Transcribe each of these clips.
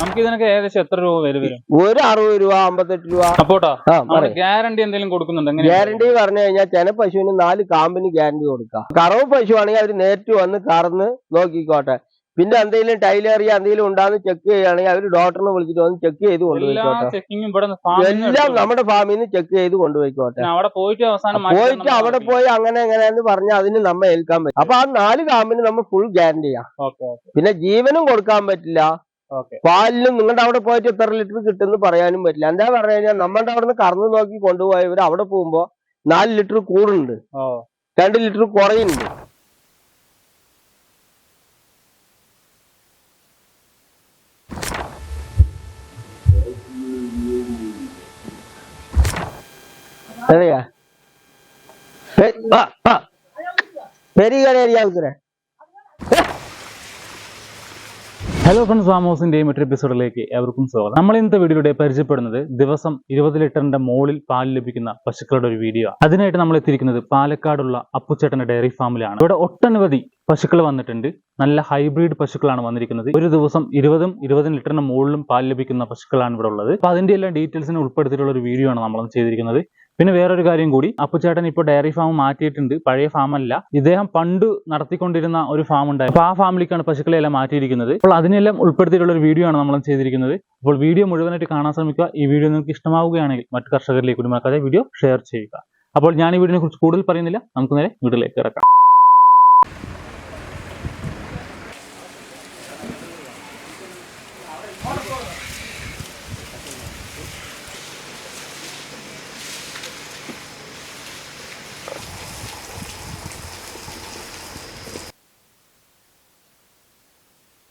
നമുക്ക് ഇതിനൊക്കെ ഏകദേശം എത്ര രൂപ വില വരും? ഒരു അറുപത് രൂപ അമ്പത്തെട്ട് രൂപ. ഗ്യാരണ്ടി എന്തെങ്കിലും കൊടുക്കുന്നുണ്ട്? ഗ്യാരണ്ടി പറഞ്ഞു കഴിഞ്ഞാൽ ചില പശുവിന് നാല് കാമ്പിന് ഗ്യാരണ്ടി കൊടുക്കാം. കറവ് പശു ആണെങ്കിൽ അവർ നേരിട്ട് വന്ന് കറന്ന് നോക്കിക്കോട്ടെ. പിന്നെ എന്തെങ്കിലും ടൈലേറിയ എന്തെങ്കിലും ഉണ്ടാന്ന് ചെക്ക് ചെയ്യുകയാണെങ്കിൽ അവർ ഡോക്ടറിനെ വിളിച്ചിട്ട് വന്ന് ചെക്ക് ചെയ്ത് കൊണ്ടുപോയിക്കോട്ടെ എല്ലാം നമ്മുടെ ഫാമിൽ നിന്ന് ചെക്ക് ചെയ്ത് കൊണ്ടുപോയിക്കോട്ടെ പോയിട്ട് പോയിട്ട് അവിടെ പോയി അങ്ങനെ എങ്ങനെയാന്ന് പറഞ്ഞാൽ അതിന് നമ്മ ഏൽക്കാൻ പറ്റും. അപ്പൊ ആ നാല് കാമ്പിന് നമ്മൾ ഫുൾ ഗ്യാരണ്ടി ചെയ്യാം പിന്നെ ജീവനും കൊടുക്കാൻ പറ്റില്ല. പാലിലും പാലിനും നിങ്ങളുടെ അവിടെ പോയിട്ട് എത്ര ലിറ്റർ കിട്ടുമെന്ന് പറയാനും പറ്റില്ല. എന്താ പറഞ്ഞു കഴിഞ്ഞാൽ നമ്മുടെ അവിടെ നിന്ന് കറന്നു നോക്കി കൊണ്ടുപോയവർ അവിടെ പോകുമ്പോ നാല് ലിറ്റർ കൂടുന്നുണ്ട് രണ്ട് ലിറ്റർ കുറയുന്നുണ്ട് അതെയാ പെരി കടയാ ഹലോ ഫ്രണ്ട്സ് ആമോസിന്റെ ഈ മറ്റൊരു എപ്പിസോഡിലേക്ക് എവർക്കും സ്വാഗതം. നമ്മൾ ഇന്നത്തെ വീഡിയോയിലൂടെ പരിചയപ്പെടുന്നത് ദിവസം ഇരുപത് ലിറ്ററിന്റെ മോളിൽ പാൽ ലഭിക്കുന്ന പശുക്കളുടെ ഒരു വീഡിയോ അതിനായിട്ട് നമ്മൾ എത്തിയിരിക്കുന്നത് പാലക്കാടുള്ള അപ്പുച്ചേട്ടന്റെ ഡയറി ഫാമിലാണ്. ഇവിടെ ഒട്ടനവധി പശുക്കൾ വന്നിട്ടുണ്ട്. നല്ല ഹൈബ്രിഡ് പശുക്കളാണ് വന്നിരിക്കുന്നത്. ഒരു ദിവസം ഇരുപതും ഇരുപതും ലിറ്ററിന് മുകളിലും പാൽ ലഭിക്കുന്ന പശുക്കളാണ് ഇവിടെ ഉള്ളത്. അപ്പൊ അതിന്റെ എല്ലാ ഡീറ്റെയിൽസിനെ ഉൾപ്പെടുത്തിയിട്ടുള്ള ഒരു വീഡിയോ ആണ് നമ്മൾ ചെയ്തിരിക്കുന്നത്. പിന്നെ വേറൊരു കാര്യം കൂടി. അപ്പുചേട്ടൻ ഇപ്പോൾ ഡയറി ഫാം മാറ്റിയിട്ടുണ്ട്. പഴയ ഫാം അല്ല ഇദ്ദേഹം പണ്ട് നടത്തിക്കൊണ്ടിരുന്ന ഒരു ഫാം ഉണ്ടായിരുന്നു. അപ്പൊ ആ ഫാമിലേക്കാണ് പശുക്കളെ എല്ലാം മാറ്റിയിരിക്കുന്നത്. അപ്പോൾ അതിനെല്ലാം ഉൾപ്പെടുത്തിയിട്ടുള്ള ഒരു വീഡിയോ ആണ് നമ്മൾ ചെയ്തിരിക്കുന്നത്. അപ്പോൾ വീഡിയോ മുഴുവനായിട്ട് കാണാൻ ശ്രമിക്കുക. ഈ വീഡിയോ നിങ്ങൾക്ക് ഇഷ്ടമാവുകയാണെങ്കിൽ മറ്റു കർഷകരിലേക്ക് കൂടി വീഡിയോ ഷെയർ ചെയ്യുക. അപ്പോൾ ഞാൻ ഈ വീഡിയോനെ കുറിച്ച് കൂടുതൽ പറയുന്നില്ല. നമുക്ക് നേരെ വീട്ടിലേക്ക് കിടക്കാം.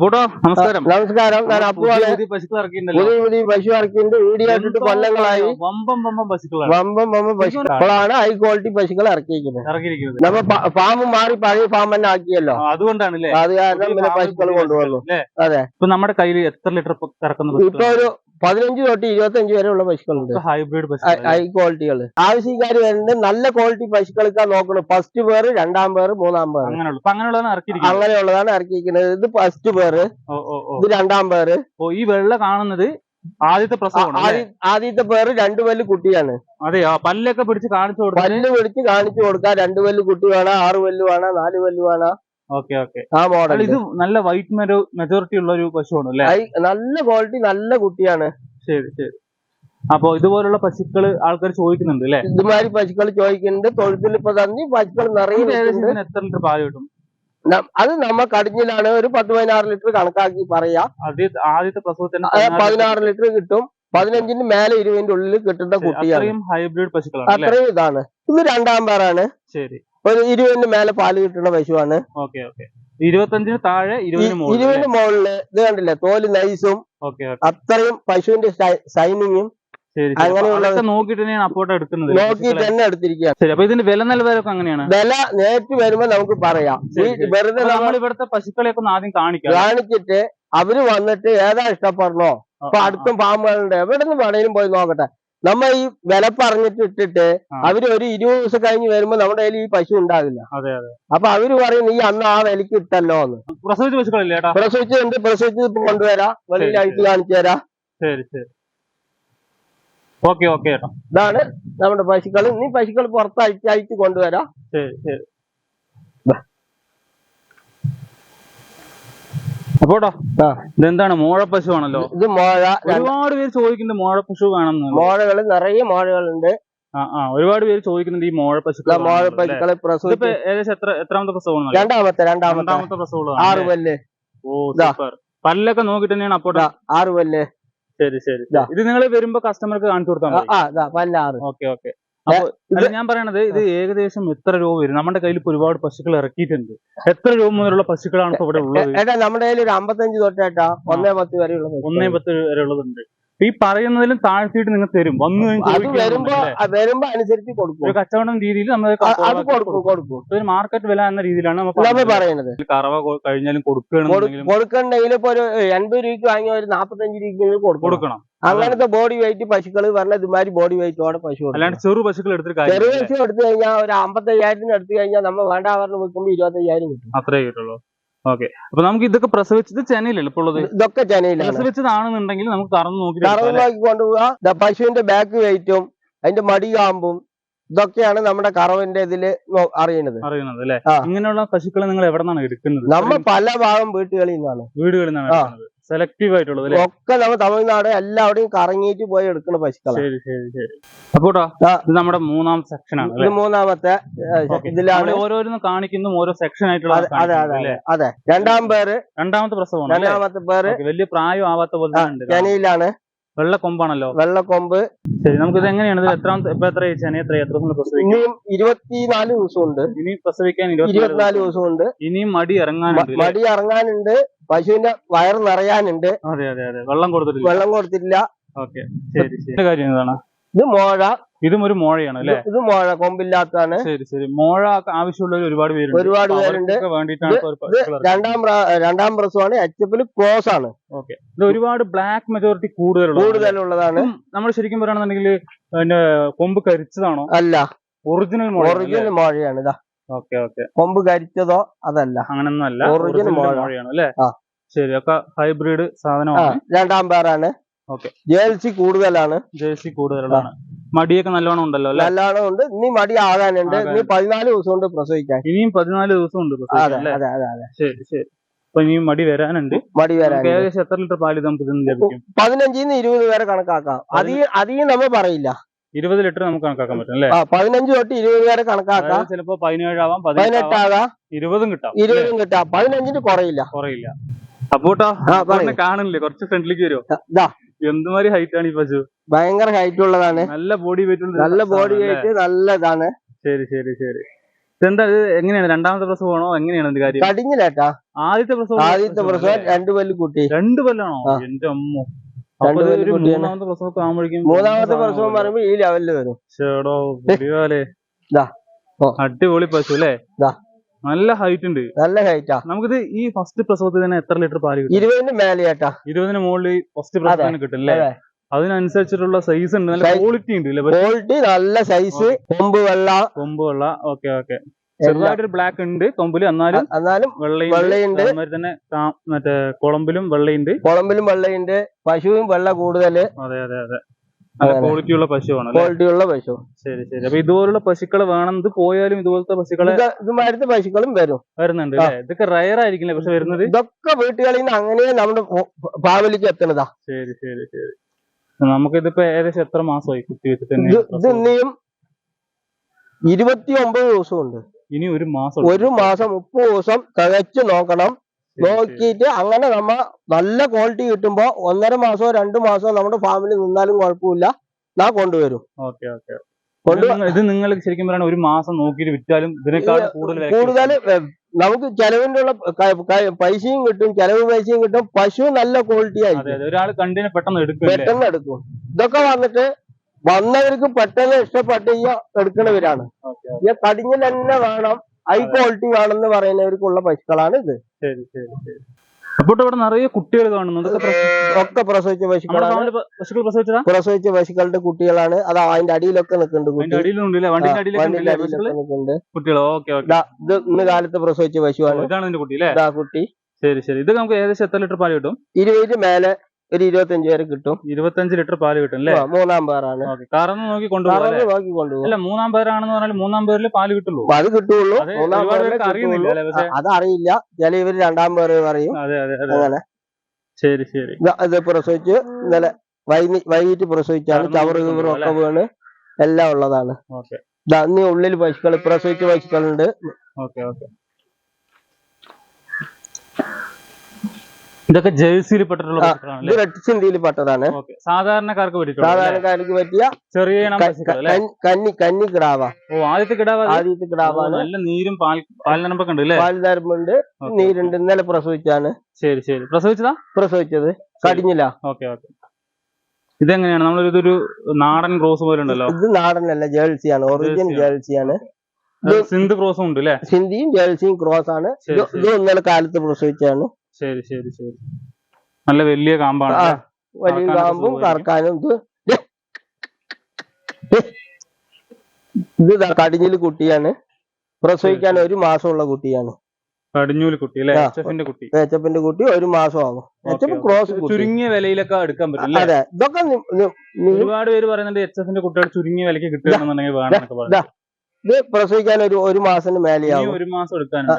കൂട്ടോ? നമസ്കാരം. നമസ്കാരം. ഞാൻ അപ്പുവാണ് പുതിയ പശുക്കൾ ഇറക്കിയിട്ടുണ്ടല്ലോ. പുതിയ പുതിയ പശു ഇറക്കിണ്ട് വീഡിയോ ഇട്ടിട്ട് കൊല്ലങ്ങളായി. വമ്പം വമ്പം പശുക്കളാണ്. വമ്പം വമ്പം പശുക്കളാണ് ഹൈ ക്വാളിറ്റി പശുക്കൾ ഇറക്കിയിരിക്കുന്നത്. ഇറക്കിയിരിക്കുന്നത്. നമ്മ ഫാം മാറി പഴയ ഫാം തന്നെ ആക്കിയല്ലോ. ആ, അതുകൊണ്ടാണ് അല്ലേ അത് കാരണം പിന്നെ പശുക്കൾ കൊണ്ടുവന്നു. അതെ. ഇപ്പൊ നമ്മുടെ കയ്യിൽ എത്ര ലിറ്റർ ഇറക്കുന്നത് ഇപ്പൊ ഒരു പതിനഞ്ച് തൊട്ട് ഇരുപത്തഞ്ച് വരെയുള്ള പശുക്കളുണ്ട്. ഹൈബ്രിഡ് ഹൈ ക്വാളിറ്റികൾ ആവശ്യക്കാർ വരുന്നുണ്ട് നല്ല ക്വാളിറ്റി പശുക്കൾക്കാ നോക്കണം. ഫസ്റ്റ് പേര് രണ്ടാം പേര് മൂന്നാം പേര് അങ്ങനെയുള്ളൂ. അങ്ങനെയുള്ളതാണ് ഇറക്കിയിരിക്കുന്നത്. ഇത് ഫസ്റ്റ് പേര് ഇത് രണ്ടാം പേര് ഈ വെള്ള കാണുന്നത് ആദ്യത്തെ പ്രസവമാണ് ആദ്യത്തെ പേര് രണ്ടു പല്ല് കുട്ടിയാണ്. അതെയോ? പല്ലൊക്കെ പിടിച്ച് കാണിച്ചു കൊടുക്കാം പല്ല് പിടിച്ച് കാണിച്ചു കൊടുക്കാം രണ്ടു പല്ല് കുട്ടി വേണം ആറ് പല്ല് വേണം നാല് പല്ല് വേണം. Okay okay. ആ മോഡൽ ഇത് നല്ല വൈറ്റ് മെജോറിറ്റി ഉള്ള ഒരു പശുവാണ് അല്ലേ? നല്ല ക്വാളിറ്റി നല്ല കുട്ടിയാണ്. ശരി ശരി. അപ്പൊ ഇതുപോലുള്ള പശുക്കൾ ആൾക്കാർ ചോദിക്കുന്നുണ്ട് അല്ലേ? ഇതുമാതിരി പശുക്കൾ ചോദിക്കുന്നുണ്ട്. തൊഴുത്തിൽ ഇപ്പൊ തന്നെ പശുക്കൾ നിറയെ എത്ര ലിറ്റർ പാൽ കിട്ടും? അത് നമ്മ കടിഞ്ഞിലാണ് ഒരു പത്ത് പതിനാറ് ലിറ്റർ കണക്കാക്കി പറയാ. ആദ്യ ആദ്യത്തെ പ്രസവത്തിന് പതിനാറ് ലിറ്റർ. കിട്ടും. പതിനഞ്ചിന് മേലെ ഇരുപതിന്റെ ഉള്ളിൽ കിട്ടുന്ന കുട്ടിയാണ്. ഹൈബ്രിഡ് പശുക്കളാണ് അത്രയും ഇതാണ്. ഇത് രണ്ടാം പേരാണ് ശരി. ഒരു ഇരുപതിന് മേലെ പാൽ കിട്ടുന്ന പശുവാണ്. ഇരുപത്തഞ്ചിന് താഴെ ഇരുപതിന് മുകളിൽ. ഇത് കണ്ടില്ലേ തോൽ നൈസും അത്രയും പശുവിന്റെ ഷൈനിങ്ങും. അങ്ങനെയുള്ള- നോക്കിയിട്ട് എടുക്കുന്നത്. നോക്കി തന്നെ എടുത്തിരിക്കുകയാണ്. ശരി അപ്പൊ ഇതിന്റെ വില നിലവാരമൊക്കെ അങ്ങനെയാണ്? വില നേരിട്ട് വരുമ്പോ നമുക്ക് പറയാം. വെറുതെ നമ്മൾ ഇവിടുത്തെ പശുക്കളെയൊക്കെ ഒന്ന് ആദ്യം കാണിക്കാം. കാണിച്ചിട്ട് അവർ വന്നിട്ട് ഏതാ ഇഷ്ടപ്പെടണോ? അപ്പൊ അടുത്തും പാമ്പുകളുണ്ട് എവിടെ നിന്ന് വേണേലും പോയി നോക്കട്ടെ. നമ്മ ഈ വില പറഞ്ഞിട്ടിട്ടിട്ട് അവർ ഒരു ഇരുപത് ദിവസം കഴിഞ്ഞ് വരുമ്പോ നമ്മുടെ കയ്യിൽ ഈ പശു ഉണ്ടാവില്ല. അപ്പൊ അവർ പറയും നീ അന്ന് ആ വിലക്ക് ഇട്ടല്ലോ എന്ന്. പ്രസവിച്ച പശുക്കളില്ലേ പ്രസവിച്ച് കൊണ്ടുവരാം. വലിയ അഴിച്ച് കാണിച്ചു തരാം. ശരി ശരി. ഓക്കെ ഓക്കെ ഇതാണ് നമ്മുടെ പശുക്കൾ നീ പശുക്കൾ പുറത്തായിട്ട് അഴിച്ച് അഴിച്ച് കൊണ്ടുവരാം. ശരി ശരി. അപ്പോട്ടോ. ഇതെന്താണ്? മോഴ ആണല്ലോ ഇത് മോഴ ഒരുപാട് പേര് ചോദിക്കുന്നുണ്ട് മോഴ പശു വേണം മോഴകൾ നിറയെ മോഴകളുണ്ട്. ആ ആ ഒരുപാട് പേര് ചോദിക്കുന്നുണ്ട് ഈ മോഴ പശുക്കൾ ഇതാ മോഴ? പശുക്കളെ ഇതിപ്പോ ഏകദേശം എത്ര എത്രാമത്തെ പ്രസവമാണ് രണ്ടാമത്തെ രണ്ടാമത്തെ. രണ്ടാമത്തെ ആറ് പല്ല്. Oh super. പല്ലൊക്കെ നോക്കിട്ട് തന്നെയാണ് അപ്പോട്ടോ ആറ് പല്ല്. ശരി ശരി. ഇത് നിങ്ങൾ വരുമ്പോ കസ്റ്റമർക്ക് കാണിച്ചു കൊടുത്താൽ ഓക്കേ ഓക്കെ. അല്ല ഞാൻ പറയണത് ഇത് ഏകദേശം എത്ര രൂപ വരും? നമ്മുടെ കയ്യിൽ ഇപ്പൊ ഒരുപാട് പശുക്കൾ ഇറക്കിയിട്ടുണ്ട്. എത്ര രൂപ മുതലുള്ള പശുക്കളാണ് ഇപ്പൊ ഇവിടെ ഉള്ളത്? ഏട്ടാ നമ്മുടെ കയ്യിൽ ഒരു അമ്പത്തഞ്ച് തൊട്ടേട്ടാ ഒന്നേ പത്ത് വരെയുള്ള. ഒന്നേ പത്ത് വരെ ഉള്ളതുണ്ട് ഈ പറയുന്നതിലും താഴ്ത്തിയിട്ട് നിങ്ങൾ തരും. വന്നു കഴിഞ്ഞാൽ അത് വരുമ്പോ ആ, വരുമ്പോ അനുസരിച്ച് കൊടുക്കും. ഒരു കച്ചവടം രീതിയിൽ നമ്മൾ അത് കൊടുക്കും കൊടുക്കും. ഒരു മാർക്കറ്റ് വില എന്ന രീതിയിലാണ് നമ്മൾ പറയുന്നത്. കറവ കഴിഞ്ഞാലും കൊടുക്കണം കൊടുക്കണ്ടെങ്കിൽ ഇപ്പൊ ഒരു എൺപത് രൂപയ്ക്ക് വാങ്ങിയ ഒരു നാപ്പത്തഞ്ച് രൂപയ്ക്ക് കൊടുക്കും കൊടുക്കണം. അങ്ങനത്തെ ബോഡി വെയിറ്റ് പശുക്കൾ പറഞ്ഞ ഇതുമാതിരി ബോഡി വെയിറ്റോടെ പശു. അല്ലാണ്ട് ചെറു പശുക്കൾ എടുത്തിട്ട് കാര്യം പശു എടുത്തു കഴിഞ്ഞാൽ ഒരു അമ്പത്തയ്യായിരത്തിന് എടുത്തു കഴിഞ്ഞാൽ നമ്മൾ വേണ്ട പറഞ്ഞ് വിൽക്കുമ്പോൾ ഇരുപത്തയ്യായിരം കിട്ടും. അത്രേ കിട്ടുള്ളൂ. ഓക്കെ. അപ്പൊ നമുക്ക് ഇതൊക്കെ പ്രസവിച്ചത് ഇപ്പോൾ ഉള്ളത്? ഇതൊക്കെ ചെനയിലാണ് പ്രസവിച്ചതാണെന്നുണ്ടെങ്കിൽ നമുക്ക് കറന്ന് നോക്കി കൊണ്ടുപോവുക ദാ പശുവിന്റെ ബാക്ക് വെയിറ്റും അതിന്റെ മടി കാമ്പും ഇതൊക്കെയാണ് നമ്മുടെ കറവിന്റെ ഇതിൽ അറിയുന്നത്. അറിയുന്നത് അല്ലെ? ഇങ്ങനെയുള്ള പശുക്കളെ നിങ്ങൾ എവിടെ നിന്നാണ് എടുക്കുന്നത്? നമ്മൾ പല ഭാഗം വീട്ടുകളിൽ നിന്നാണ്. വീടുകളിൽ നിന്നാണ് എടുക്കുന്നത്. സെലക്റ്റീവ് ആയിട്ടുള്ളത് ഒക്കെ നമ്മ തമിഴ്നാട് എല്ലാവിടെയും കറങ്ങിയിട്ട് പോയി എടുക്കുന്ന പശുക്കളാണ് ശരി ശരി ശരി. അപ്പോട്ടോ ഇത് നമ്മുടെ മൂന്നാം സെക്ഷൻ ആണ് ഇത് മൂന്നാമത്തെ ഇതിലാണ് ഓരോരുന്ന് കാണിക്കുന്നതും ഓരോ സെക്ഷൻ ആയിട്ടുള്ള അതെ അതെ അതെ രണ്ടാം പേര് രണ്ടാമത്തെ അല്ലേ? രണ്ടാമത്തെ പേര് വലിയ പ്രായം ആവാത്ത പോലെ തന്നെ ഉണ്ട് കൊമ്പാണല്ലോ വെള്ള കൊമ്പ് വെള്ളക്കൊമ്പ്. ശരി നമുക്ക് ഇത് എങ്ങനെയാണ് എത്രാമത്തെ ഇപ്പൊ എത്ര ചെന എത്ര എത്ര ദിവസം പ്രസവിക്കും? ഇനിയും ഇരുപത്തിനാല് ദിവസമുണ്ട്. ഇനി പ്രസവിക്കാൻ ഇരുപത്തിനാല് ദിവസം. ദിവസമുണ്ട്. ഇനിയും മടി ഇറങ്ങാനുണ്ട് മടി ഇറങ്ങാനുണ്ട്. പശുവിന്റെ വയറ് നിറയാനുണ്ട്. അതെ അതെ അതെ. വെള്ളം കൊടുത്തിട്ടില്ല. വെള്ളം കൊടുത്തിട്ടില്ല. ഓക്കെ. ശരി ശരി. കാര്യം എന്താണ് ഇത് മോഴ. ഇതും ഒരു മോഴയാണ് അല്ലേ? ഇത് മോഴ കൊമ്പില്ലാത്തതാണ്. ശരി ശരി. മോഴ ആവശ്യമുള്ളവർ ഒരുപാട് പേരുണ്ട്. ഒരുപാട് പേരുണ്ട്. രണ്ടാം രണ്ടാം പ്രസവമാണ്. എച്ച് എഫിൽ ക്രോസ് ആണ് ഓക്കെ. ഇത് ഒരുപാട് ബ്ലാക്ക് മെജോറിറ്റി കൂടുതലുള്ള കൂടുതലുള്ളതാണ്. നമ്മൾ ശരിക്കും പറയുകയാണെന്നുണ്ടെങ്കിൽ പിന്നെ കൊമ്പ് കരിച്ചതാണോ? അല്ല. ഒറിജിനൽ ഒറിജിനൽ മോഴയാണ് ഇതാ. Okay okay. കൊമ്പ് കരിച്ചതോ അതല്ല. അങ്ങനൊന്നും അല്ല. ഒറിജിനൽ മഴയാണ് അല്ലെ? ശരി ഒക്കെ ഹൈബ്രിഡ് സാധനമാണ്. രണ്ടാം പേരാണ്. ഓക്കെ. ജേഴ്സി കൂടുതലാണ്. ജേഴ്സി കൂടുതലാണ് മടിയൊക്കെ നല്ലോണം ഉണ്ടല്ലോ അല്ലെ? നല്ലോണം ഉണ്ട്. ഇനി മടി ആകാനുണ്ട്. ഇനി പതിനാല് ദിവസം കൊണ്ട് പ്രസവിക്കാൻ. ഇനിയും പതിനാല് ദിവസം ഉണ്ട് ശരി ശരി. അപ്പൊ ഇനിയും മടി വരാനുണ്ട്. മടി വരാൻ ഏകദേശം എത്ര ലിറ്റർ പാൽ നമുക്ക് ഇതിന് ലഭിക്കും? പതിനഞ്ചിന്ന് ഇരുപത് വരെ കണക്കാക്കാം. അധികം അധികം നമ്മൾ പറയില്ല. ഇരുപത് ലിറ്റർ നമുക്ക് കണക്കാക്കാൻ പറ്റും അല്ലേ? പതിനഞ്ച് തൊട്ട് ഇരുപത് വരെ കണക്കാക്കാം. ചിലപ്പോ പതിനേഴാവാം പതിനെട്ടാവാം ഇരുപതും കിട്ടാം? ഇരുപതും കിട്ടാം. പതിനഞ്ചിന് കുറയില്ല. കുറയില്ല. അപ്പോട്ടോ. കാണില്ലേ കുറച്ച് ഫ്രണ്ടിലേക്ക് വരുമോ എന്തുമാതിരി ഹൈറ്റ് ആണ് ഈ പശു? ഭയങ്കര ഹൈറ്റ് ഉള്ളതാണ്. നല്ല ബോഡി വെയിറ്റ് നല്ല ബോഡി? വെയിറ്റ് നല്ലതാണ് ശരി ശരി ശരി. ഇതെന്താ ഇത് എങ്ങനെയാണ്? രണ്ടാമത്തെ പ്രസവമാണോ എങ്ങനെയാണ് കാര്യം? കടിഞ്ഞില്ലേട്ടാ ആദ്യത്തെ പ്രസവം ആദ്യത്തെ പ്രസവം രണ്ടു പല്ല് കുട്ടി. രണ്ട് പല്ലാണോ. എന്റെ അമ്മ. മൂന്നാമത്തെ പ്രസവമൊക്കെ ആകുമ്പോഴേക്കും മൂന്നാമത്തെ പ്രസവം പറയുമ്പോ ഈ ലെവലിൽ വരും. ചേടോ പുലിവാലേ. അടിപൊളി പശു അല്ലേ. നല്ല ഹൈറ്റ് ഉണ്ട്. നല്ല ഹൈറ്റാ നമുക്കിത് ഈ ഫസ്റ്റ് പ്രസവത്തിൽ തന്നെ എത്ര ലിറ്റർ പാൽ കിട്ടും? ഇരുപതിന് മേലെയാട്ടാ. ഇരുപതിന് മുകളിൽ ഫസ്റ്റ് പ്രസവത്തിന് കിട്ടും അല്ലേ. അതിനനുസരിച്ചിട്ടുള്ള സൈസ് ഉണ്ട്. നല്ല ക്വാളിറ്റി ഉണ്ട് ക്വാളിറ്റി നല്ല സൈസ് കൊമ്പ് വെള്ള. കൊമ്പ് വെള്ള. ഓക്കെ ഓക്കെ ചെറുതായിട്ടൊരു ബ്ലാക്ക് ഉണ്ട്. കൊമ്പിൽ എന്നാലും എന്നാലും വെള്ളയുണ്ട്. അതുമാതിരി തന്നെ മറ്റേ കുളമ്പിലും വെള്ളയുണ്ട്. കുളമ്പിലും വെള്ളയുണ്ട്. പശുവും വെള്ള കൂടുതൽ. അതെ അതെ അതെ. ക്വാളിറ്റിയുള്ള പശുവാണ് അല്ലേ? ക്വാളിറ്റി ഉള്ള പശു. ശരി ശരി. അപ്പൊ ഇതുപോലുള്ള പശുക്കളെ വേണം. ഇത് പോയാലും ഇതുപോലത്തെ പശുക്കളെ ഇത് ഇതുമാതിരത്തെ പശുക്കളും വരും. വരുന്നുണ്ട് ഇതൊക്കെ റയർ ആയിരിക്കില്ല? പക്ഷെ വരുന്നത്? ഇതൊക്കെ വീട്ടുകളിൽ നിന്ന് അങ്ങനെ നമ്മുടെ ഫാമിലിക്ക് എത്തണതാ. ശരി ശരി ശരി. നമുക്ക് ഇതിപ്പോ ഏകദേശം എത്ര മാസമായി കുത്തി വെച്ചിട്ട് തന്നെ ഇത് ഇനിയും ഇരുപത്തി ഒമ്പത് ദിവസമുണ്ട്. ഇനി ഒരു മാസം ഒരു മാസം മുപ്പത് ദിവസം തികച്ചു നോക്കണം. നോക്കിയിട്ട് അങ്ങനെ നമ്മ നല്ല ക്വാളിറ്റി കിട്ടുമ്പോ ഒന്നര മാസോ രണ്ടു മാസോ നമ്മുടെ ഫാമിലി നിന്നാലും കുഴപ്പമില്ല. നാ കൊണ്ടുവരും. Okay okay. ഇത് നിങ്ങൾ ശരിക്കും പറയുന്നത് ഒരു മാസം നോക്കിയിട്ട് വിറ്റാലും ഇതിനേക്കാൾ കൂടുതൽ കൂടുതൽ നമുക്ക് ചെലവിന്റെ ഉള്ള ക- ക- പൈസയും കിട്ടും ചെലവ് പൈസയും കിട്ടും. പശു നല്ല ക്വാളിറ്റി ആയിരിക്കും. ഒരാൾ കണ്ടിനെ പെട്ടെന്ന് എടുക്കില്ലേ പെട്ടെന്ന് എടുക്കും. ഇതൊക്കെ വന്നിട്ട് വന്നവർക്ക് പെട്ടെന്ന് ഇഷ്ടപ്പെട്ട് ഈ എടുക്കണവരാണ്. ഈ കടിഞ്ഞിൽ തന്നെ വേണം ഹൈ ക്വാളിറ്റി വേണമെന്ന് പറയുന്നവർക്കുള്ള പശുക്കളാണ് ഇത് ശരി ശരി ശരി. അപ്പോൾ ഇവിടെ നിറയെ കുട്ടികൾ കാണുന്നുണ്ട് ഒക്കെ പ്രസവിച്ച പശുക്കളാണ്. പശുക്കൾ പ്രസവിച്ചതാ? പ്രസവിച്ച പശുക്കളുടെ കുട്ടികളാണ്. അത് അതിന്റെ അടിയിലൊക്കെ നിൽക്കുന്നുണ്ട് നിൽക്കുന്നുണ്ട്. കുട്ടികൾ ഓക്കെ ഓക്കെ. ഇത് ഇന്ന് കാലത്ത് പ്രസവിച്ച പശുവാണ്. ഇതാണ് അതിന്റെ കുട്ടി അല്ലേ? കുട്ടി. ശരി ശരി. ഇത് നമുക്ക് ഏകദേശം എത്ര ലിറ്റർ പാൽ കിട്ടും? ഇരുപത് മേലെ ഒരു ഇരുപത്തഞ്ച് വരെ കിട്ടും. ഇരുപത്തഞ്ച് ലിറ്റർ പാൽ കിട്ടും അല്ലേ മൂന്നാം പേരാണ്. കാരണം കറന്ന് നോക്കി കൊണ്ടുപോകാം നോക്കി കൊണ്ടുപോകും. അല്ല മൂന്നാം പേരാണെന്ന് പറഞ്ഞാൽ മൂന്നാം പേരിൽ പാൽ കിട്ടുള്ളൂ. അത് കിട്ടുള്ളൂ. അത് മൂന്നാം പേർക്ക് അറിയുന്നില്ല ആ, അതറിയില്ല. ചില ഇവർ രണ്ടാം പേര് പറയും. അതെ അതെ അതെ. അങ്ങനെ. ശരി ശരി. ഇത് പ്രസവിച്ച് ഇന്നലെ വൈകി- വൈകിട്ട് പ്രസവിച്ചാണ്. ചവറ് നോക്കി ഒക്കെ വീണ് എല്ലാം ഉള്ളതാണ്. അന്ന് ഉള്ളിൽ പശുക്കൾ പ്രസവിച്ച പശുക്കളുണ്ട്. Okay okay. ഇതൊക്കെ ജേഴ്സിയിൽ പെട്ടിട്ടുള്ള ഇത് റെഡ് ചിന്തിയിൽ പെട്ടതാണ്. സാധാരണക്കാർക്ക് പറ്റിയിട്ടുള്ള സാധാരണക്കാർക്ക് പറ്റിയ ചെറിയ കന്നി- കന്നി കിടാവ ഓ ആദ്യത്തെ കിടാവ? ആദ്യത്തെ കിടാവ നല്ല നീരും പാൽ പാലിനമ്പൊക്കെ ഉണ്ട് അല്ലേ ഓക്കെ, നീരുണ്ട്. ഇന്നലെ പ്രസവിച്ചാണ് ശരി ശരി. പ്രസവിച്ചതാ? പ്രസവിച്ചത്. കടിഞ്ഞില്ല ഓക്കെ ഓക്കെ. ഇതെങ്ങനെയാണ്? നമ്മൾ ഇതൊരു നാടൻ ക്രോസ് പോലെ ഉണ്ടല്ലോ. ഇത് നാടനല്ല ജേഴ്സിയാണ്. ഒറിജിൻ ജേഴ്സിയാണ്. സിന്ധു ക്രോസും ഉണ്ട് അല്ലേ? സിന്ധിയും ജേഴ്സിയും ക്രോസ് ആണ്. ഇത് ഇന്നലെ കാലത്ത് പ്രസവിച്ചാണ് ശരി ശരി ശരി. നല്ല വലിയ കാമ്പാണ് ആ വലിയ കാമ്പും. കറക്കാനും ഇത് ഇത് ദാ കുട്ടിയാണ്. പ്രസവിക്കാൻ ഒരു മാസമുള്ള കുട്ടിയാണ്. കടിഞ്ഞൂൽ കുട്ടി അല്ലെ? ആ. എച്ച് എഫിന്റെ കുട്ടി. എച്ചപ്പിന്റെ കുട്ടി ഒരു മാസം ആകും എച്ചപ്പ് ക്രോസ് ചുരുങ്ങിയ വിലയിലൊക്കെ എടുക്കാൻ പറ്റില്ല അതെ ഇതൊക്കെ ഒരുപാട് പേര് പറയുന്നുണ്ട് എച്ച് എഫിന്റെ കുട്ടികൾ ചുരുങ്ങിയ വിലക്ക് കിട്ടുകയാണെന്നുണ്ടെങ്കിൽ വേണമെന്നൊക്കെ പറഞ്ഞു ഇത് പ്രസവിക്കാൻ ഒരു ഒരു മാസത്തിന് മേലെയാവും. ഒരു മാസം എടുക്കാൻ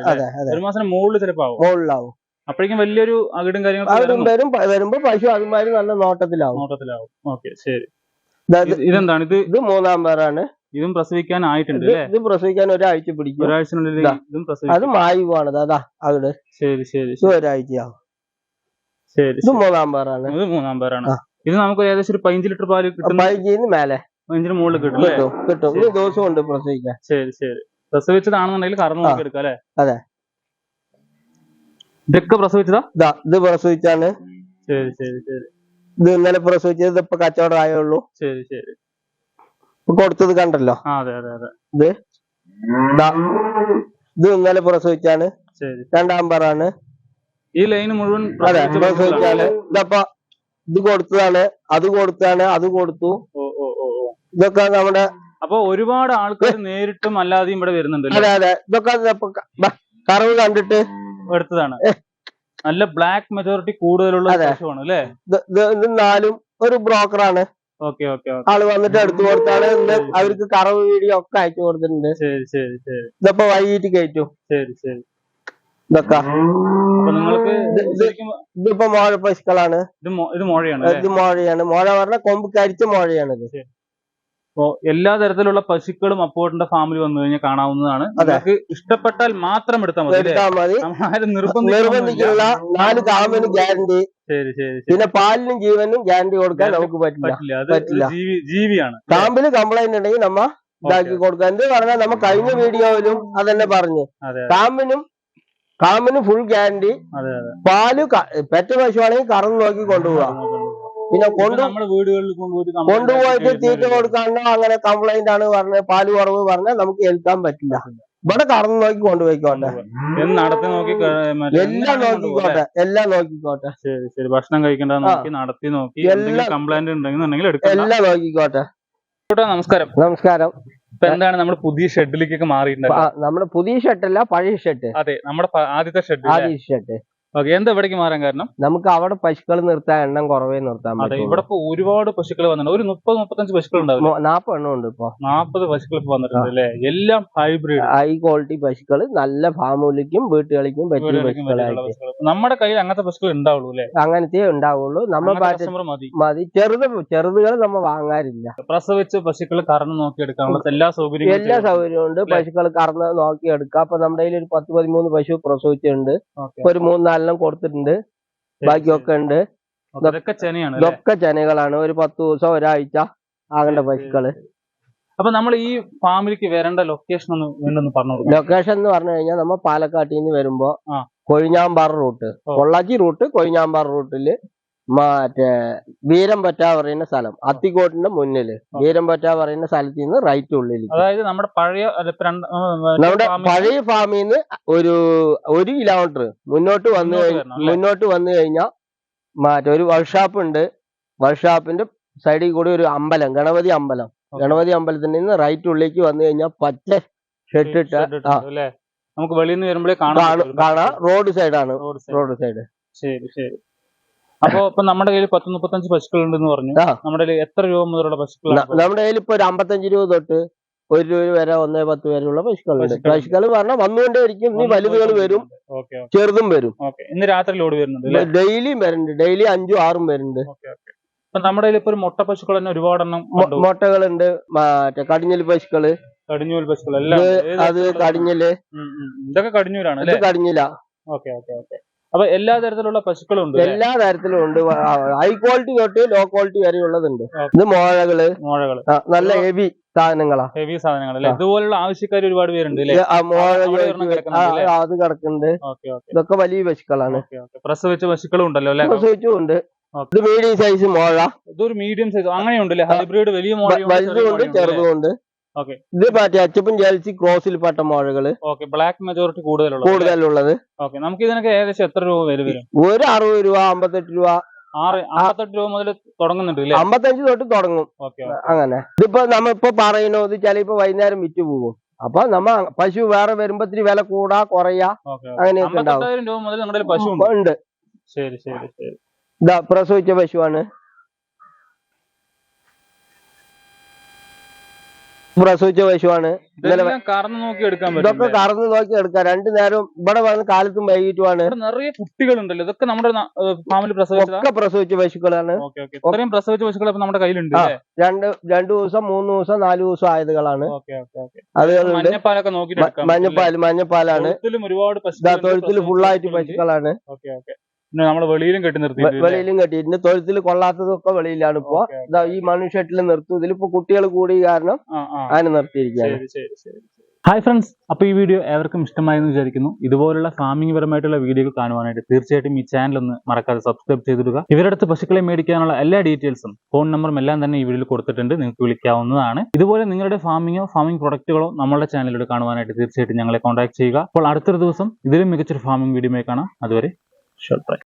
ഒരു മാസം മുകളിൽ ചിലപ്പോ ആവും മുകളിലാവും. അപ്പോഴേക്കും വലിയൊരു അകിടും കാര്യങ്ങളും. വരും വരുമ്പോ പശു അതുമാതിരി നല്ല നോട്ടത്തിലാവും. നോട്ടത്തിലാവും. ഓക്കെ ശരി. ഇതെന്താണ്? ഇത് ഇത് മൂന്നാം പേരാണ്. ഇതും പ്രസവിക്കാൻ ആയിട്ടുണ്ട് ഇത് പ്രസവിക്കാൻ ഒരാഴ്ച പിടിക്കും. ഒരാഴ്ചനുള്ളിൽ ഇതാ. പ്രസവിക്കും. അത് മായുവാണ്. അതാ അവിടെ. ശരി ശരി ഒരാഴ്ചയാവും. ശരി ഇത് മൂന്നാം പേരാണ്. ഇത് മൂന്നാം പേരാണ്. ഇത് നമുക്ക് ഏകദേശം ഒരു പതിനഞ്ച് ലിറ്റർ പാൽ കിട്ടും പതിനഞ്ചിന് മേലെ. പതിനഞ്ചിന് മുകളിൽ കിട്ടും കിട്ടും ദിവസം ഉണ്ട് പ്രസവിക്കാൻ ശരി ശരി. പ്രസവിച്ചതാണെന്നുണ്ടെങ്കിൽ കറന്ന്. നോക്കി എടുക്കാം അല്ലേ? അതെ. ഇതൊക്കെ പ്രസവിച്ചതാ? ഇതാ ഇത് പ്രസവിച്ചാണ്. ശരി ശരി ശരി. ഇത് ഇന്നലെ പ്രസവിച്ചത് ഇതിപ്പോ കച്ചവടം ആയുള്ളൂ. ശരി ശരി. ഇപ്പൊ കൊടുത്തത് കണ്ടല്ലോ. ഇത് അതെ അതെ അതെ. ദാ, ഇത് ഇന്നലെ പ്രസവിച്ചാണ്. രണ്ടാം പറയാണ് ഈ ലൈൻ മുഴുവൻ അതെ പ്രസവിച്ച പ്രസവിച്ചാണ്. ഇതപ്പൊ ഇത് കൊടുത്തതാണ് അത് കൊടുത്താണ് അത് കൊടുത്തു. ഇതൊക്കെ നമ്മുടെ അപ്പൊ ഒരുപാട് ആൾക്കാർ നേരിട്ടും അല്ലാതെയും ഇവിടെ വരുന്നുണ്ട് അതെ അതെ. ഇതൊക്കെ ഇപ്പൊ കറവ് കണ്ടിട്ട് എടുത്തതാണ്. നല്ല ബ്ലാക്ക് മെജോറിറ്റി കൂടുതലുള്ള ശേഷമാണ് പശുവാണ് അല്ലേ? ഇത് ഇത് ഇത് നാലും ഒരു ബ്രോക്കറാണ് ഓക്കെ ഓക്കെ ആൾ വന്നിട്ട് എടുത്തു കൊടുത്താണ്. അവർക്ക് കറവ് വീഡിയോ ഒക്കെ അയച്ചു കൊടുത്തിട്ടുണ്ട്. ശരി ശരി ശരി. ഇതപ്പോ വൈകിട്ട് കയറ്റും. ശരി ശരി. ഇതൊക്കെ. നിങ്ങൾക്ക് ഇത് ഇത് ഇതിപ്പോ മോഴ പശുക്കളാണ്. ഇത് ഇത് മോഴയാണ് ഇത് മോഴയാണ്. മോഴ പറഞ്ഞ കൊമ്പ് കരിച്ച മോഴയാണ് ഇത് അപ്പോ എല്ലാ തരത്തിലുള്ള പശുക്കളും അപ്പോട്ടിന്റെ ഫാമിൽ വന്നു കഴിഞ്ഞാൽ കാണാവുന്നതാണ്. അതൊക്കെ നിങ്ങൾക്ക് ഇഷ്ടപ്പെട്ടാൽ മാത്രം എടുത്താൽ മതി ആരും. നാല് കാമിന് ഗ്യാരണ്ടി. ശരി ശരി പിന്നെ പാലിനും ജീവനും ഗ്യാരണ്ടി കൊടുക്കാൻ നമുക്ക് പറ്റില്ല. പറ്റില്ല. ജീവിയാണ്. കാമ്പിൽ കംപ്ലൈന്റ് ഉണ്ടെങ്കിൽ നമ്മ ഇതാക്കി കൊടുക്കാം എന്ത് പറഞ്ഞാൽ നമ്മ കഴിഞ്ഞ വീഡിയോയിലും അതന്നെ പറഞ്ഞു. കാമ്പിനും കാമ്പിന് ഫുൾ ഗ്യാരണ്ടി. പാൽ പെറ്റ പശുവാണെങ്കിൽ കറന്ന് നോക്കി കൊണ്ടുപോവാം. പിന്നെ കൊണ്ടു നമ്മുടെ വീടുകളിൽ കൊണ്ടുപോയിട്ട് തീറ്റ കൊടുക്കാണ്ടോ അങ്ങനെ കംപ്ലൈന്റ് ആണ് പറഞ്ഞത് പാൽ കുറവ് പറഞ്ഞാൽ നമുക്ക് ഏൽക്കാൻ പറ്റില്ല. ഇവിടെ കറന്ന് നോക്കി കൊണ്ടുപോയിക്കോട്ടെ നടത്തി നോക്കി എല്ലാം നോക്കിക്കോട്ടെ എല്ലാം നോക്കിക്കോട്ടെ. ശരി ശരി. ഭക്ഷണം കഴിക്കേണ്ടത് നോക്കി നടത്തി നോക്കി എല്ലാം- കംപ്ലൈന്റ് നോക്കിക്കോട്ടെ. നമസ്കാരം. നമസ്കാരം. ഇപ്പൊ എന്താണ് നമ്മൾ പുതിയ ഷെഡിലേക്കൊക്കെ മാറിയിട്ടുണ്ട് നമ്മുടെ പുതിയ ഷെഡല്ല പഴയ ഷെഡ്. അതെ നമ്മുടെ ആദ്യത്തെ ഷെഡ് ആദ്യ ഷർട്ട് ഓക്കെ എന്താ ഇവിടേക്ക് മാറാൻ കാരണം? നമുക്ക് അവിടെ പശുക്കൾ നിർത്താൻ എണ്ണം കുറവേ നിർത്താൻ അതെ ഇവിടെ ഇപ്പൊ ഒരുപാട് പശുക്കൾ വന്നിട്ടുണ്ട്. ഒരു മുപ്പത് മുപ്പത്തഞ്ച് പശുക്കൾ ഉണ്ടാവില്ല? നാപ്പത് എണ്ണം ഉണ്ട് ഇപ്പൊ. നാപ്പത് പശുക്കൾ ഇപ്പൊ വന്നിട്ടുണ്ട് അല്ലേ? എല്ലാം ഹൈബ്രിഡ് ഹൈ ക്വാളിറ്റി പശുക്കൾ നല്ല ഫാമുലിക്കും വീട്ടുകളിക്കും പറ്റിയ പശുക്കളായിട്ട്. നമ്മുടെ കയ്യിൽ അങ്ങനത്തെ പശുക്കൾ ഉണ്ടാവുള്ളൂ അല്ലേ? അങ്ങനത്തെ ഉണ്ടാവുള്ളൂ. നമ്മൾ മതി. ചെറുത് ചെറുതുകൾ നമ്മൾ വാങ്ങാറില്ല. പ്രസവിച്ച് പശുക്കൾ കറന്ന് നോക്കി എടുക്കാനുള്ള എല്ലാ സൗകര്യവും എല്ലാ സൗകര്യവും ഉണ്ട്? പശുക്കൾ കറന്ന് നോക്കി എടുക്കാം അപ്പൊ നമ്മുടെ കയ്യിൽ ഒരു പത്ത് പതിമൂന്ന് പശു പ്രസവിച്ചിട്ടുണ്ട്. ഒരു മൂന്ന് നാലെണ്ണം കൊടുത്തിട്ടുണ്ട്. ബാക്കിയൊക്കെ ഉണ്ട് ഇതൊക്കെ ചെനകളാണ്. ഒരു പത്ത് ദിവസം ഒരാഴ്ച ആകേണ്ട പശുക്കൾ അപ്പൊ നമ്മൾ ഈ ഫാമിലിക്ക് വരേണ്ട ലൊക്കേഷൻ ഒന്ന് പറഞ്ഞു ലൊക്കേഷൻ എന്ന് പറഞ്ഞു കഴിഞ്ഞാൽ നമ്മ പാലക്കാട്ടിൽ നിന്ന് വരുമ്പോ. കൊഴിഞ്ഞാമ്പാറ റൂട്ട്. പൊള്ളാച്ചി റൂട്ട് കൊഴിഞ്ഞാമ്പാറ റൂട്ടിൽ മറ്റേ വീരംപറ്റ പറയുന്ന സ്ഥലം. അത്തിക്കോട്ടിന്റെ മുന്നിൽ. വീരം വീരംപറ്റ പറയുന്ന സ്ഥലത്ത് നിന്ന് റൈറ്റ് ഉള്ളിൽ അതായത് നമ്മുടെ പഴയ നമ്മുടെ പഴയ ഫാമിൽ നിന്ന് ഒരു ഒരു കിലോമീറ്റർ മുന്നോട്ട് വന്നു മുന്നോട്ട്? വന്നു കഴിഞ്ഞാൽ മറ്റേ ഒരു വർക്ക്ഷോപ്പ് ഉണ്ട്. വർക്ക്ഷോപ്പിന്റെ സൈഡിൽ കൂടി ഒരു അമ്പലം ഗണപതി അമ്പലം. ഗണപതി അമ്പലത്തിൽ നിന്ന് റൈറ്റ് ഉള്ളിലേക്ക് വന്നു കഴിഞ്ഞാൽ പച്ച അല്ലേ? നമുക്ക് വെളിയിൽ നിന്ന് വരുമ്പോഴേ കാണാം റോഡ് സൈഡാണ് റോഡ് സൈഡ് ശരി ശരി. അപ്പൊ ഇപ്പൊ നമ്മുടെ കയ്യിൽ പത്ത് മുപ്പത്തഞ്ച് പശുക്കൾ ഉണ്ടെന്ന് പറഞ്ഞു. ആ. നമ്മുടെ കയ്യിൽ എത്ര രൂപ മുതലുള്ള പശുക്കളാണ് ഇപ്പൊ? നമ്മുടെ കയ്യിൽ ഇപ്പൊ ഒരു അമ്പത്തഞ്ച് രൂപ തൊട്ട് ഒരു രൂപ വരെ ഒന്നേ പത്ത് വരെയുള്ള പശുക്കളുണ്ട്. പശുക്കളുണ്ട്. പശുക്കൾ പറഞ്ഞാൽ വന്നുകൊണ്ടേ ഇരിക്കും ഇനി വലുതുകൾ വരും ഓക്കെ ചെറുതും വരും. ഓക്കെ ഇന്ന് രാത്രി ലോഡ് വരുന്നുണ്ട് അല്ലേ? ഡെയിലിയും വരുന്നുണ്ട്. ഡെയിലി അഞ്ചും ആറും വരുന്നുണ്ട്. അപ്പൊ നമ്മുടെ കയ്യിൽ ഇപ്പൊ ഒരു മുട്ട പശുക്കൾ തന്നെ ഒരുപാടെണ്ണം മൊ- കണ്ടു. മുട്ടകളുണ്ട്. മറ്റേ കടിഞ്ഞൽ പശുക്കൾ. കടിഞ്ഞൂൽ പശുക്കൾ എല്ലാം ഇത് ഏത് അത് കടിഞ്ഞൽ. ഉം, ഉം. ഇതൊക്കെ കടിഞ്ഞൂലാണ് ഇത് അല്ലേ? കടിഞ്ഞില. Okay okay okay. അപ്പൊ എല്ലാ തരത്തിലുള്ള പശുക്കളും ഉണ്ട് എല്ലാ തരത്തിലും ഉണ്ട്. ഹൈ ക്വാളിറ്റി തൊട്ട് ലോ ക്വാളിറ്റി വരെ ഉള്ളതുണ്ട് ഇത് മോഴകൾ. മോഴകൾ. നല്ല ഹെവി സാധനങ്ങളാ. ഹെവി സാധനങ്ങൾ. ഇതുപോലുള്ള ആവശ്യക്കാർ ഒരുപാട് പേരുണ്ട് അത് കിടക്കുന്നുണ്ട്. ഇതൊക്കെ വലിയ പശുക്കളാണ്. പ്രസവിച്ച പശുക്കളും ഉണ്ടല്ലോ അല്ലെ? പ്രസവിച്ചും ഉണ്ട്. ഇത് മീഡിയം സൈസ് മോഴ. ഇതൊരു മീഡിയം സൈസ് അങ്ങനെയുണ്ടല്ലേ. ഹൈബ്രിഡ് വലിയ മോഴ മോഴയുണ്ട് വലുതുമുണ്ട് ചെറുതുമുണ്ട് Okay. ഇത് മറ്റേ അച്ചപ്പൻ ക്രോസിൽ ക്രോസിൽപ്പെട്ട മോഴകൾ ഓക്കെ ബ്ലാക്ക് മെജോറിറ്റി കൂടുതലുള്ളത് കൂടുതലുള്ളത്. ഓക്കെ നമുക്ക് ഇതിനൊക്കെ ഏകദേശം എത്ര രൂപ വില വരും? ഒരു അറുപത് രൂപ അമ്പത്തെട്ട് രൂപ. ആറ് അമ്പത്തെട്ട് രൂപ മുതൽ തുടങ്ങുന്നുണ്ട് അല്ലേ അമ്പത്തഞ്ച് തൊട്ട് തുടങ്ങും. ഓക്കെ അങ്ങനെ. ഇതിപ്പോ നമ്മ ഇപ്പൊ പറയണോ ഇത് ചിലപ്പോ വൈകുന്നേരം വിറ്റ് പോകും. അപ്പൊ നമ്മ പശു വേറെ വരുമ്പോ ഇത്തിരി വില കൂടാ കുറയാ അങ്ങനെ അങ്ങനെയൊക്കെ ഉണ്ടാവും. പശു ഉണ്ട്. ശരി ശരി ശരി. ഇതാ പ്രസവിച്ച പശുവാണ്. പ്രസവിച്ച പശുവാണ്. കറന്ന് നോക്കി എടുക്കാൻ ഇതൊക്കെ കറന്ന് നോക്കി എടുക്കാം. രണ്ടു നേരം ഇവിടെ വന്ന് കാലത്തും വൈകിട്ടുമാണ്. നിറയെ കുട്ടികളുണ്ടല്ലോ. ഇതൊക്കെ നമ്മുടെ ഫാമിലി പ്രസവിച്ച പ്രസവിച്ച പശുക്കളാണ്. ഇത്രയും പ്രസവിച്ച പശുക്കൾ നമ്മുടെ കയ്യിലുണ്ട് രണ്ട് രണ്ടു ദിവസം മൂന്ന് ദിവസം നാല് ദിവസം ആയതുകളാണ്. അത് മഞ്ഞപ്പാലൊക്കെ നോക്കി മഞ്ഞപ്പാൽ മഞ്ഞപ്പാലാണ്. ഒരുപാട് തൊഴുത്തിൽ ഫുള്ളായിട്ട് പശുക്കളാണ്. ഓക്കെ വെളിയിലും കെട്ടി നിർത്തി വെളിയിലും കെട്ടിയിട്ടുണ്ട് തൊഴുത്തിൽ കൊള്ളാത്തതൊക്കെ വെളിയിലാണ് ഇപ്പൊ. ഇതാ ഈ മനുഷ്യട്ടിൽ നിർത്തും. ഇതിലിപ്പോ കുട്ടികൾ കൂടി കാരണം അതിനെ നിർത്തിയിരിക്കുകയാണ്. Hi friends. അപ്പോൾ ഈ വീഡിയോ ഏവർക്കും ഇഷ്ടമായെന്ന് വിചാരിക്കുന്നു. ഇതുപോലുള്ള ഫാമിംഗ് പരമായിട്ടുള്ള വീഡിയോകൾ കാണുവാനായിട്ട് തീർച്ചയായിട്ടും ഈ ചാനൽ ഒന്ന് മറക്കാതെ സബ്സ്ക്രൈബ് ചെയ്തിടുക. ഇവരുടെ അടുത്ത് പശുക്കളെ മേടിക്കാനുള്ള എല്ലാ ഡീറ്റെയിൽസും ഫോൺ നമ്പറും എല്ലാം തന്നെ ഈ വീഡിയോയിൽ കൊടുത്തിട്ടുണ്ട്. നിങ്ങൾക്ക് വിളിക്കാവുന്നതാണ്. ഇതുപോലെ നിങ്ങളുടെ ഫാമിങ്ങോ ഫാമിംഗ് പ്രൊഡക്റ്റുകളോ നമ്മുടെ ചാനലിലൂടെ കാണുവാനായിട്ട് തീർച്ചയായിട്ടും ഞങ്ങളെ കോൺടാക്ട് ചെയ്യുക. അപ്പോൾ അടുത്തൊരു ദിവസം ഇതിലും മികച്ചൊരു ഫാമിംഗ് വീഡിയോ കാണാം. അതുവരെ ഷോർട്ട് ബൈ